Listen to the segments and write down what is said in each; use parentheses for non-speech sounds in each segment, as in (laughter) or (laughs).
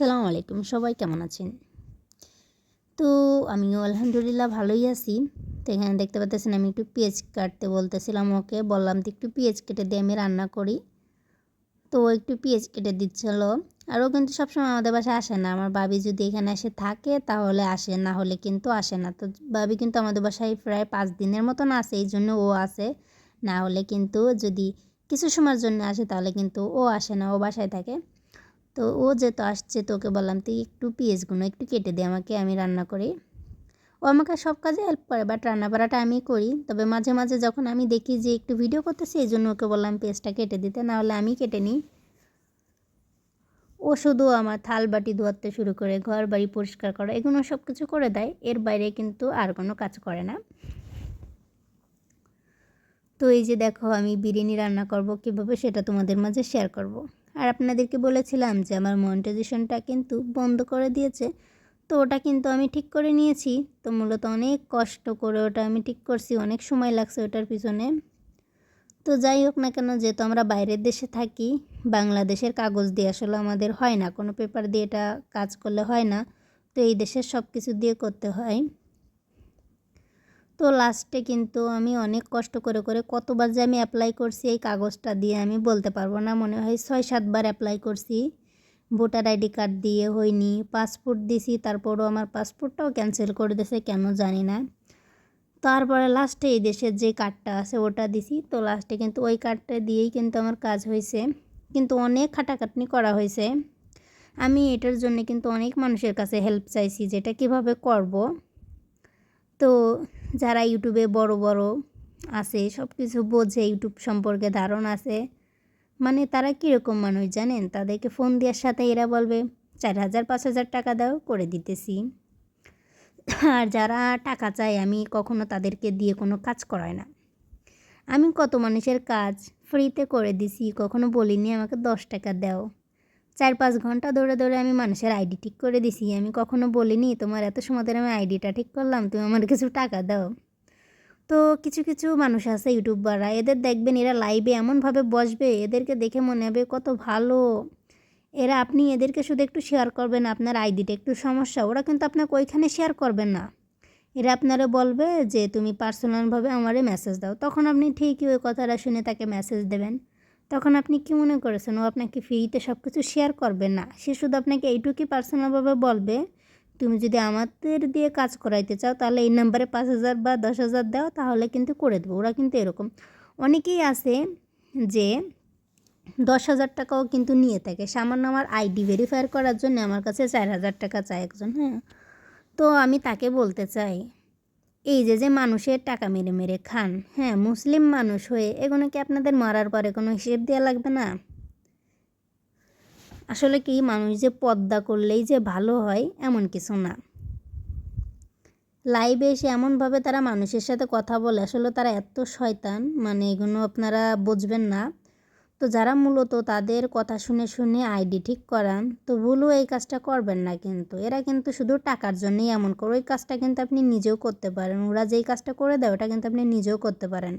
আসসালামু আলাইকুম, সবাই কেমন আছেন? তো আমিও আলহামদুলিল্লাহ ভালোই আছি। তো এখানে দেখতে পাচ্ছেন আমি একটু পেঁয়াজ কাটতে বলতেছিলাম ওকে, বললাম তো একটু পেঁয়াজ কেটে দিয়ে আমি রান্না করি। তো ও একটু পেঁয়াজ কেটে দিচ্ছিল। আর ও কিন্তু সবসময় আমাদের বাসায় আসে না। আমার বাবি যদি এখানে এসে থাকে তাহলে আসে, না হলে কিন্তু আসে না। তো বাবি কিন্তু আমাদের বাসায় প্রায় পাঁচ দিনের মতন আসে এই জন্য ও আসে না হলে কিন্তু যদি কিছু সময়ের জন্য আসে তাহলে কিন্তু ও আসে না, ও বাসায় থাকে। তো ও যেহেতু আসছে, তোকে বললাম তুই একটু পেঁয়াজগুলো একটু কেটে দে আমাকে, আমি রান্না করি। ও আমাকে সব কাজে হেল্প করে বাট রান্না বাড়াটা আমি করি। তবে মাঝে মাঝে যখন আমি দেখি যে একটু ভিডিও করতেছি, এই জন্য ওকে বললাম পেঁয়াজটা কেটে দিতে, না হলে আমি কেটে নিই। ও শুধু আমার থাল বাটি ধোয়াতে শুরু করে, ঘর বাড়ি পরিষ্কার করা, এগুলো সব কিছু করে দেয়। এর বাইরে কিন্তু আর কোনো কাজ করে না। তো এই যে দেখো, আমি বিরিয়ানি রান্না করব, কীভাবে সেটা তোমাদের মাঝে শেয়ার করব। আর আপনাদেরকে বলেছিলাম যে আমার মনিটাইজেশনটা কিন্তু বন্ধ করে দিয়েছে, তো ওটা কিন্তু আমি ঠিক করে নিয়েছি। তো মূলত অনেক কষ্ট করে ওটা আমি ঠিক করছি, অনেক সময় লাগছে ওটার পিছনে। তো যাই হোক না কেন, যেহেতু আমরা বাইরের দেশে থাকি, বাংলাদেশের কাগজ দিয়ে আসলে আমাদের হয় না, কোনো পেপার দিয়ে এটা কাজ করলে হয় না। তো এই দেশের সব কিছু দিয়ে করতে হয়। তো লাস্টে কিন্তু আমি অনেক কষ্ট করে করে কতবার যে আমি অ্যাপ্লাই করছি এই কাগজটা দিয়ে আমি বলতে পারব না। মনে হয় ছয় সাতবার অ্যাপ্লাই করছি। ভোটার আইডি কার্ড দিয়ে হয়নি পাসপোর্ট দিছি, তারপরও আমার পাসপোর্টটাও ক্যান্সেল করে দিয়েছে, কেন জানি না। তারপরে লাস্টে এই দেশের যে কার্ডটা আছে, ওটা দিছি। তো লাস্টে কিন্তু ওই কার্ডটা দিয়েই কিন্তু আমার কাজ হয়েছে। কিন্তু অনেক খাটাখাটনি করা হয়েছে। আমি এটার জন্য কিন্তু অনেক মানুষের কাছে হেল্প চাইছি, যেটা কীভাবে করব। তো যারা ইউটিউবে বড় বড় আছে সব কিছু বোঝে ইউটিউব সম্পর্কে ধারণা আছে মানে তারা কীরকম মানুষ জানেন? তাদেরকে ফোন দেওয়ার সাথে এরা বলবে, চার হাজার, পাঁচ হাজার টাকা দাও, করে দিতেছি। আর যারা টাকা চায়, আমি কখনো তাদেরকে দিয়ে কোনো কাজ করাই না। আমি কত মানুষের কাজ ফ্রিতে করে দিছি, কখনো বলিনি, আমাকে দশ টাকা দাও। চার পাঁচ ঘণ্টা ধরে ধরে আমি মানুষের আইডি ঠিক করে দিছি। আমি কখনো বলিনি, তোমার এত সময় ধরে আমি আইডিটা ঠিক করলাম, তুমি আমার কিছু টাকা দাও। তো কিছু কিছু মানুষ আছে ইউটিউবাররা এদের দেখবেন এরা লাইভে এমনভাবে বসবে, এদেরকে দেখে মনে হবে কত ভালো। এরা আপনি এদেরকে শুধু একটু শেয়ার করবেন, আপনার আইডিটা একটু সমস্যা, ওরা কিন্তু আপনাকে ওইখানে শেয়ার করবেন না। এরা আপনারা বলবে যে, তুমি পার্সোনালভাবে আমারে মেসেজ দাও। তখন আপনি ঠিকই ওই কথাটা শুনে তাকে মেসেজ দেবেন। তখন আপনি কি মনে করেছেন? ও আপনাকে ফ্রিতে সব কিছু শেয়ার করবে না। সে শুধু আপনাকে এইটুকুই পার্সোনালভাবে বলবে, তুমি যদি আমাদের দিয়ে কাজ করাইতে চাও, তাহলে এই নাম্বারে পাঁচ হাজার বা দশ হাজার দাও, তাহলে কিন্তু করে দেবো। ওরা কিন্তু এরকম। অনেকেই আছে যে দশ হাজার টাকাও কিন্তু নিয়ে থাকে। সামান্য আমার আইডি ভেরিফাই করার জন্য আমার কাছে চার হাজার টাকা চায় একজন হ্যাঁ। তো আমি তাকে বলতে চাই এই যে যে মানুষের টাকা মেরে মেরে খান হ্যাঁ মুসলিম মানুষ হয়ে এগুলো কি আপনাদের মারার পরে কোনো হিসেব দেওয়া লাগবে না? আসলে কি, মানুষ যে পদ্মা করলেই যে ভালো হয় এমন কিছু না। লাইভে এসে এমনভাবে তারা মানুষের সাথে কথা বলে, আসলে তারা এত শয়তান মানে এগুলো আপনারা বুঝবেন না। তো যারা মূলত তাদের কথা শুনে শুনে আইডি ঠিক করান, তো ভুলও এই কাজটা করবেন না কিন্তু। এরা কিন্তু শুধু টাকার জন্যই এমন করে, ওই কাজটা কিন্তু আপনি নিজেও করতে পারেন। ওরা যেই কাজটা করে দেয়, ওটা কিন্তু আপনি নিজেও করতে পারেন।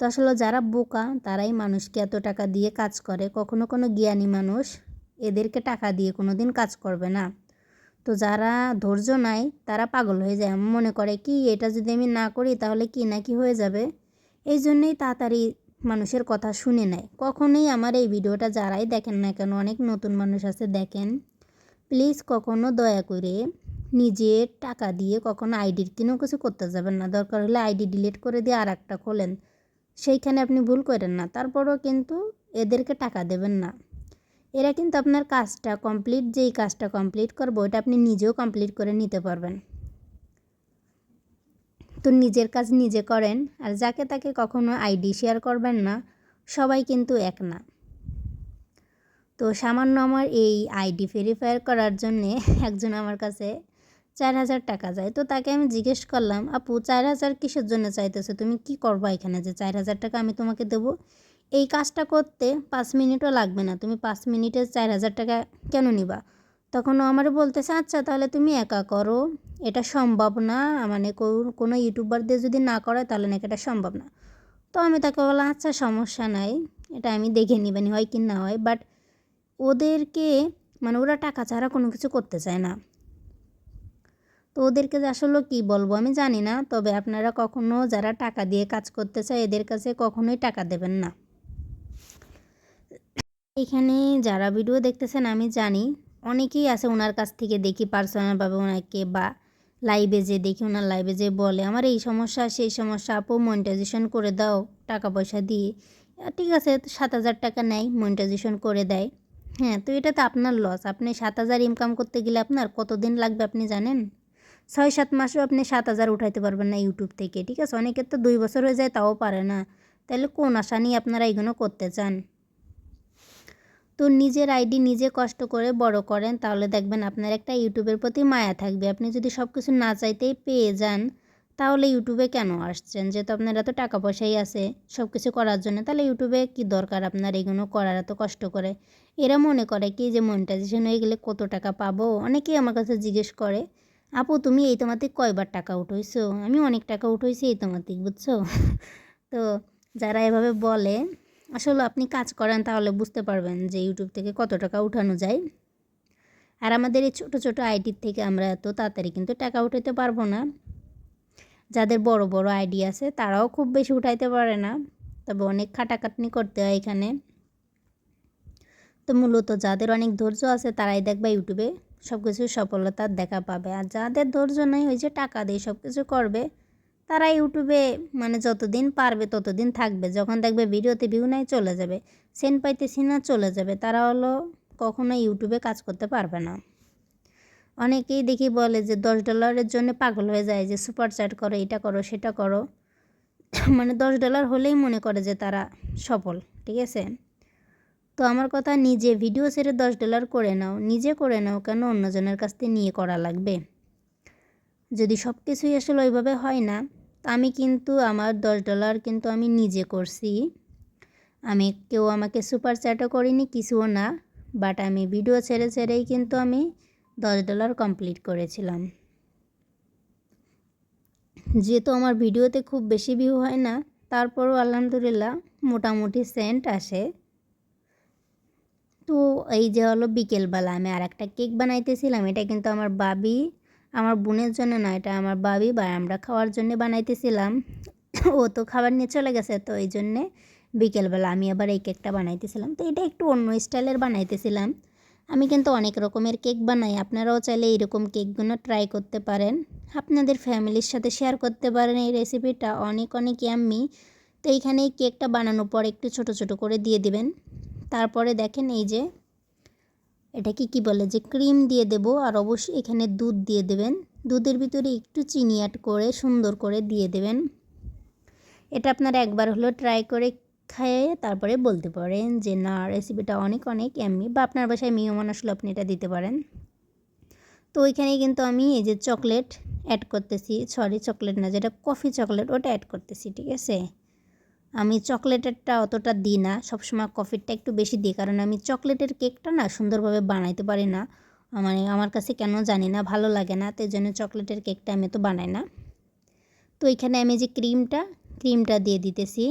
তো আসলে যারা বোকা, তারাই মানুষকে এত টাকা দিয়ে কাজ করে। কখনো কোনো জ্ঞানী মানুষ এদেরকে টাকা দিয়ে কোনো দিন কাজ করবে না। তো যারা ধৈর্য নাই, তারা পাগল হয়ে যায়। মনে করে কি, এটা যদি আমি না করি, তাহলে কি না কি হয়ে যাবে? এই জন্যেই তাড়াতাড়ি মানুষের কথা শুনে নেয়। কখনোই আমার এই ভিডিওটা যারাই দেখেন না কেন, অনেক নতুন মানুষ আছে, দেখেন। প্লিজ কখনো দয়া করে নিজের টাকা দিয়ে কখনো আইডির কিনেও কিছু করতে যাবেন না। দরকার হলে আইডি ডিলিট করে দিয়ে আর একটা খোলেন। সেইখানে আপনি ভুল করেন না। তারপরও কিন্তু এদেরকে টাকা দেবেন না। এরা কিন্তু আপনার কাজটা কমপ্লিট যেই কাজটা কমপ্লিট করব ওটা আপনি নিজেও কমপ্লিট করে নিতে পারবেন। তো নিজের কাজ নিজে করেন, আর যাকে তাকে কখনো আইডি শেয়ার করবেন না, সবাই কিন্তু এক না। তো সামান্য আমার এই আইডি ভেরিফায়ার করার জন্যে একজন আমার কাছে চার হাজার টাকা যায়। তো তাকে আমি জিজ্ঞেস করলাম, আপু, চার হাজার কিসের জন্য চাইতেছে? তুমি কি করবা এখানে যে চার হাজার টাকা আমি তোমাকে দেবো? এই কাজটা করতে পাঁচ মিনিটও লাগবে না। তুমি পাঁচ মিনিটে চার হাজার টাকা কেন নিবা? তখন আমার বলতেছে আচ্ছা তাহলে তুমি একা করো। এটা সম্ভব না। মানে কোনো ইউটিউবারদের যদি না করে, তাহলে নাকি এটা সম্ভব না। তো আমি তাকে বললাম আচ্ছা সমস্যা নাই। এটা আমি দেখে নিবানি, হয় কি না হয়। বাট ওদেরকে মানে ওরা টাকা ছাড়া কোনো কিছু করতে চায় না। তো ওদেরকে আসলে কী বলব আমি জানি না। তবে আপনারা কখনো যারা টাকা দিয়ে কাজ করতে চায়, এদের কাছে কখনোই টাকা দেবেন না। এখানে যারা ভিডিও দেখতেছেন, আমি জানি। অনেকেই আছে ওনার কাছ থেকে দেখি পার্সোনালভাবে ওনাকে বা লাইভে যে দেখি ওনার লাইভে যে বলে, আমার এই সমস্যা, সেই সমস্যা, আপু মনিটাইজেশন করে দাও টাকা পয়সা দিয়ে ঠিক আছে সাত হাজার টাকা নেয় মনিটাইজেশন করে দেয়। হ্যাঁ তো এটা তো আপনার লস আপনি সাত হাজার ইনকাম করতে গেলে আপনার কতদিন লাগবে আপনি জানেন? ছয় সাত মাসেও আপনি সাত হাজার উঠাইতে পারবেন না ইউটিউব থেকে, ঠিক আছে? অনেকের তো দুই বছর হয়ে যায়, তাও পারে না। তাহলে কোন আশা নিয়ে আপনারা এগুলো করতে চান? তো নিজের আইডি নিজে কষ্ট করে বড় করেন, তাহলে দেখবেন আপনার একটা ইউটিউবের প্রতি মায়া থাকবে। আপনি যদি সব কিছু না চাইতেই পেয়ে যান, তাহলে ইউটিউবে কেন আসছেন? যেহেতু আপনার এত টাকা পয়সাই আছে সব কিছু করার জন্য, তাহলে ইউটিউবে কি দরকার আপনার এগুলো করার এত কষ্ট করে? এরা মনে করে কি যে মনিটাইজেশন হয়ে গেলে কত টাকা পাবো? অনেকেই আমার কাছে জিজ্ঞেস করে, আপু, তুমি এই তোমাতে কয়বার টাকা উঠইছো? আমি, অনেক টাকা উঠইছি এই তোমাতে বুঝছ? (laughs) তো যারা এভাবে বলে আসলে আপনি কাজ করেন তাহলে বুঝতে পারবেন যে ইউটিউব থেকে কত টাকা উঠানো যায়। আর আমাদের এই ছোটো ছোটো আইডির থেকে আমরা এত তাড়াতাড়ি কিন্তু টাকা উঠাতে পারব না। যাদের বড় বড় আইডি আছে তারাও খুব বেশি উঠাইতে পারে না। তবে অনেক খাটাখাটনি করতে হয় এখানে। তো মূলত যাদের অনেক ধৈর্য আছে তারাই দেখবে ইউটিউবে সব কিছু সফলতার দেখা পাবে। আর যাদের ধৈর্য নেই ওই যে টাকা দিয়ে সব কিছু করবে তারা ইউটিউবে মানে যতদিন পারবে ততদিন থাকবে। যখন দেখবে ভিডিওতে ভিউ নাই, চলে যাবে। সেন পাইতেছি না, চলে যাবে। তারা হলো কখনো ইউটিউবে কাজ করতে পারবে না। অনেকেই দেখি বলে যে, দশ ডলারের জন্য পাগল হয়ে যায় যে সুপার চ্যাট করো, এটা করো, সেটা করো। (coughs) মানে দশ ডলার হলেই মনে করে যে, তারা সফল, ঠিক আছে? তো আমার কথা, নিজে ভিডিও সেরে দশ ডলার করে নাও, নিজে করে নাও, কেন অন্যজনের কাছ থেকে নিয়ে করা লাগবে? যদি সব কিছুই আসলে ওইভাবে হয় না, তো আমি কিন্তু আমার দশ ডলার কিন্তু আমি নিজে করছি। আমি কেউ আমাকে সুপার চ্যাটও করিনি, কিছুও না বাট আমি ভিডিও ছেড়ে ছেড়েই কিন্তু আমি দশ ডলার কমপ্লিট করেছিলাম। যেহেতু আমার ভিডিওতে খুব বেশি ভিউ হয় না, তারপরও আলহামদুলিল্লাহ মোটামুটি সেন্ট আসে। তো এই যে হলো বিকেলবেলা আমি আর একটা কেক বানাইতেছিলাম, এটা কিন্তু আমার বাবি আমার বোনের জন্য না, এটা আমার বাবি বা আমরা খাওয়ার জন্য বানাইতেছিলাম। ও তো খাবার নিয়ে চলে গেছে, তো এই জন্যে বিকেলবেলা আমি আবার এই কেকটা বানাইতেছিলাম। তো এটা একটু অন্য স্টাইলের বানাইতেছিলাম। আমি কিন্তু অনেক রকমের কেক বানাই, আপনারাও চাইলে এইরকম কেকগুলো ট্রাই করতে পারেন। আপনাদের ফ্যামিলির সাথে শেয়ার করতে পারেন এই রেসিপিটা, অনেক অনেক ইয়াম্মি। তো এইখানে এই কেকটা বানানোর পর একটু ছোট ছোট করে দিয়ে দিবেন। তারপরে দেখেন এই যে এটা কি কি বলে যে ক্রিম দিয়ে দেব আর অবশ্যই এখানে দুধ দিয়ে দেবেন। দুধের ভিতরে একটু চিনি অ্যাড করে সুন্দর করে দিয়ে দেবেন। এটা আপনারা একবার হলো ট্রাই করে খেয়ে তারপরে বলতে পারেন যে না রেসিপিটা অনেক অনেক এমনি বা আপনার বাসায় মেহমান আসলে আপনি এটা দিতে পারেন। তো ওইখানে কিন্তু আমি এই যে চকলেট অ্যাড করতেছি। সরি চকলেট না, যেটা কফি চকলেট ওটা অ্যাড করতেছি, ঠিক আছে? আমি চকলেটেরটা অতটা দিই না, সবসময় কফিরটা একটু বেশি দিই। কারণ আমি চকলেটের কেকটা না সুন্দরভাবে বানাইতে পারি না। মানে আমার কাছে কেন জানি না, ভালো লাগে না তো এই জন্য চকলেটের কেকটা আমি তো বানাই না। তো এখানে আমি যে ক্রিমটা ক্রিমটা দিয়ে দিতেছি।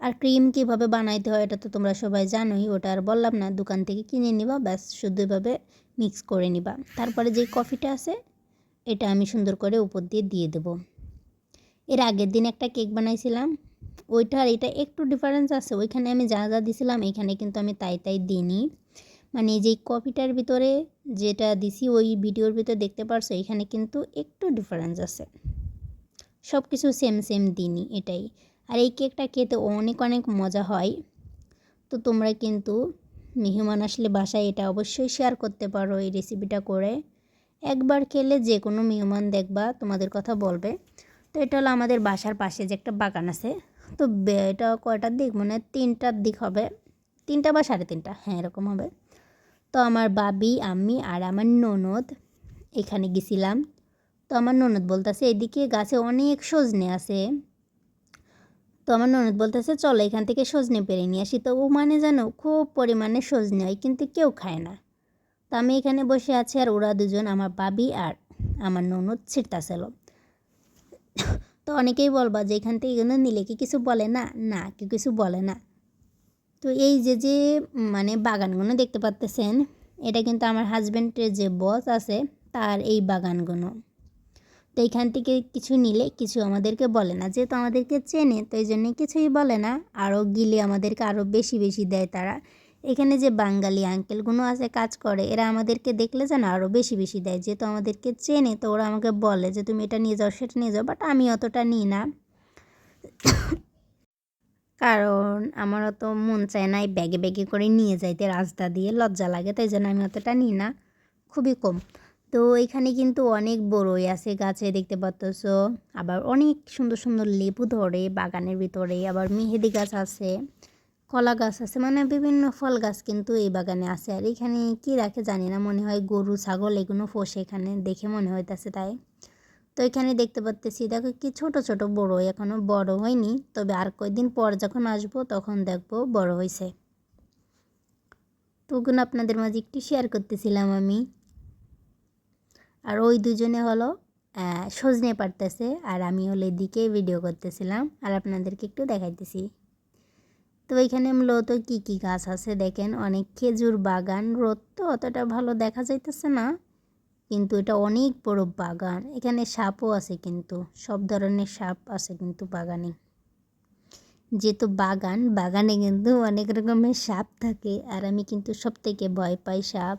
আর ক্রিম কীভাবে বানাইতে হয় এটা তো তোমরা সবাই জানোই, ওটা আর বললাম না, দোকান থেকে কিনে নিবা, ব্যাস শুধু এভাবে মিক্স করে নিবা। তারপরে যে কফিটা আছে, এটা আমি সুন্দর করে উপর দিয়ে দিয়ে দেবো। এর আগের দিন একটা কেক বানাইছিলাম। ওইটা আর এটা একটু ডিফারেন্স আছে। ওইখানে আমি যা যা দিছিলাম, এখানে কিন্তু আমি তাই তাই দিইনি। মানে যে কপিটার ভিতরে যেটা দিছি, ওই ভিডিওর ভিতরে দেখতে পারছ, এখানে কিন্তু একটু ডিফারেন্স আছে। সব কিছু সেম সেম দিনই এটাই। আর এই কেকটা খেতে অনেক অনেক মজা হয়। তো তোমরা কিন্তু মেহমান আসলে বাসায় এটা অবশ্যই শেয়ার করতে পারো এই রেসিপিটা করে। একবার খেলে যে কোনো মেহমান দেখবা, তোমাদের কথা বলবে। তো এটা হলো আমাদের বাসার পাশে যে একটা বাগান আছে। তো এটা কয়টার দিক? মানে তিনটার দিক হবে। তিনটা বা সাড়ে তিনটা? হ্যাঁ এরকম হবে। তো আমার বাবি, আমি আর আমার ননদ, এখানে গেছিলাম। তো আমার ননদ বলতেছে, এদিকে গাছে অনেক সজনে আছে। তো আমার ননদ বলতেছে, চলো এখান থেকে সজনে পেরে নিয়ে আসি। তো ও মানে জানো খুব পরিমাণে সজনে হয়, কিন্তু কেউ খায় না। তো আমি এখানে বসে আছি আর ওরা দুজন, আমার বাবি আর আমার ননদ ছিটতাছিল তো অনেকেই বলবা যে এখান থেকে এগুলো নিলে কি কিছু বলে না? না কেউ কিছু বলে না। তো এই যে যে মানে বাগানগুলো দেখতে পাচ্তেছেন এটা কিন্তু আমার হাজব্যান্ডের যে বস আছে, তার এই বাগানগুলো তো এইখান থেকে কিছু নিলে কিছু আমাদেরকে বলে না। যেহেতু আমাদেরকে চেনে, তো এই জন্য কিছুই বলে না। আরও গিলে আমাদেরকে আরও বেশি বেশি দেয় তারা। এখানে যে বাঙালি আঙ্কেলগুলো আছে, কাজ করে, এরা আমাদেরকে দেখলে যেন আরও বেশি বেশি দেয়। যেহেতু আমাদেরকে চেনে, তো ওরা আমাকে বলে যে, তুমি এটা নিয়ে যাও, সেটা নিয়ে যাও। বাট আমি অতটা নিই না। কারণ আমার অত মন চায় না এই ব্যাগে ব্যাগে করে নিয়ে যাইতে, রাস্তা দিয়ে লজ্জা লাগে, তাই জন্য আমি অতটা নিই না। খুবই কম। তো এখানে কিন্তু অনেক বড়ই আছে গাছে, দেখতে পাচ্ছ আবার অনেক সুন্দর সুন্দর লেবু ধরে বাগানের ভিতরে, আবার মেহেদি গাছ আছে। কলা গাছ আছে মানে বিভিন্ন ফল গাছ কিন্তু এই বাগানে আছে। আর এখানে কি রাখে জানি না, মনে হয় গরু, ছাগল এগুলো পোষে এখানে, দেখে মনে হইতেছে তাই। তো এখানে দেখতে পাচ্তেছি দেখো কি ছোট ছোট বড়, এখনও বড় হয়নি, তবে আর কয়েকদিন পর যখন আসব তখন দেখব বড় হয়েছে তো ওগুলো আপনাদের মাঝে একটু শেয়ার করতেছিলাম আমি। আর ওই দুজনে হলো সজনে পারতেছে আর আমি হলো এদিকে ভিডিও করতেছিলাম, আর আপনাদেরকে একটু দেখাইতেছি। তো এখানে মূলত কী কী গাছ আছে দেখেন? অনেক খেজুর বাগান, রোদ তো অতটা ভালো দেখা যাইতেছে না। কিন্তু এটা অনেক বড় বাগান। এখানে সাপও আছে কিন্তু, সব ধরনের সাপ আছে কিন্তু বাগানে। যেহেতু বাগান, বাগানে কিন্তু অনেক রকমের সাপ থাকে আর আমি কিন্তু সব থেকে ভয় পাই সাপ।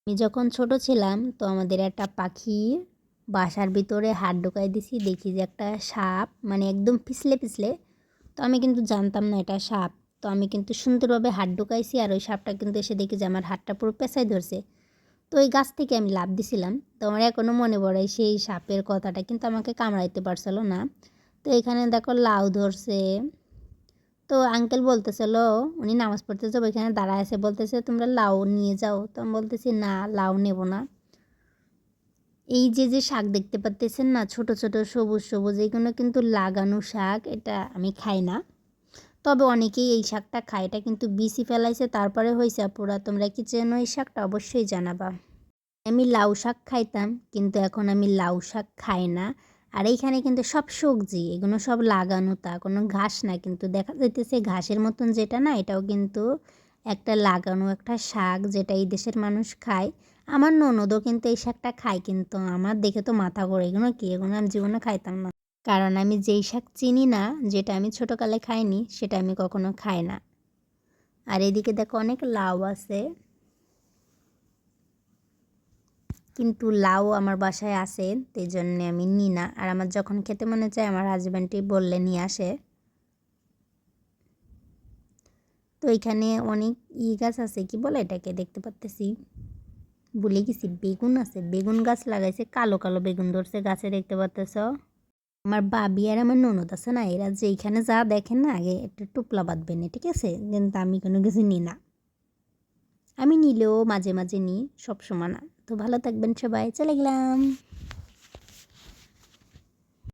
আমি যখন ছোট ছিলাম তো আমাদের একটা পাখি বাসার ভিতরে হাত ঢুকাই দিছি, দেখি যে একটা সাপ মানে একদম পিছলে পিছলে তো আমি কিন্তু জানতাম না এটা সাপ। তো আমি কিন্তু সুন্দরভাবে হাত ঢুকাইছি আর ওই সাপটা কিন্তু এসে দেখি যে আমার হাতটা পুরো পেঁচাই ধরছে। তো ওই গাছ থেকে আমি লাভ দিছিলাম। তো আমার এখনও মনে পড়ে সেই সাপের কথাটা, কিন্তু আমাকে কামড়াইতে পারছিল না। তো এখানে দেখো লাউ ধরছে। তো আঙ্কেল বলতেছিল উনি নামাজ পড়তে যাব এখানে দাঁড়ায় আছে। বলতেছে, তোমরা লাউ নিয়ে যাও। তো আমি বলতেছি, না, লাউ নেব না। এই যে যে শাক দেখতে পাচ্তেছেন না, ছোট ছোট, সবুজ সবুজ, এগুলো কিন্তু লাগানো শাক, এটা আমি খাই না। তবে অনেকেই এই শাকটা খায়, এটা কিন্তু বিসি ফেলাইছে, তারপরে হয়েছে পুরা তোমরা কি চেনো এই শাকটা? অবশ্যই জানাবা। আমি লাউ শাক খাইতাম, কিন্তু এখন আমি লাউ শাক খাই না। আর এইখানে কিন্তু সব সবজি, এগুলো সব লাগানো তা, কোনো ঘাস না, কিন্তু দেখা যাইতেছে ঘাসের মতন যেটা না, এটাও কিন্তু একটা লাগানো একটা শাক, যেটা এই দেশের মানুষ খায়। আমার ননদও কিন্তু এই শাকটা খায়, কিন্তু আমার দেখে তো মাথা করে এগুলো কি? এগুলো আমি জীবনে খাইতাম না। কারণ আমি যেই শাক চিনি না, যেটা আমি ছোটোকালে খাইনি, সেটা আমি কখনো খাই না। আর এদিকে দেখো অনেক লাউ আছে। কিন্তু লাউ আমার বাসায় আসে সেই জন্য আমি নিই না। আর আমার যখন খেতে মনে চায়, আমার হাজব্যান্ডটি বললে নিয়ে আসে। তো এখানে অনেক ই গাছ আছে, কি বলে এটাকে? দেখতে পাচ্তেছি ভুলে গেছি, বেগুন আছে, বেগুন গাছ লাগাইছে, কালো কালো বেগুন ধরছে গাছে, দেখতে পাচ্তেছ আমার বাবি আর আমার ননদ আছে না, এরা যেখানে যা দেখেন না, আগে একটু টুপলা বাঁধবে না ঠিক আছে? কিন্তু আমি কোনো কিছু নিই না। আমি নিলেও মাঝে মাঝে নিই সব সময় না। তো ভালো থাকবেন সবাই, চলে গেলাম।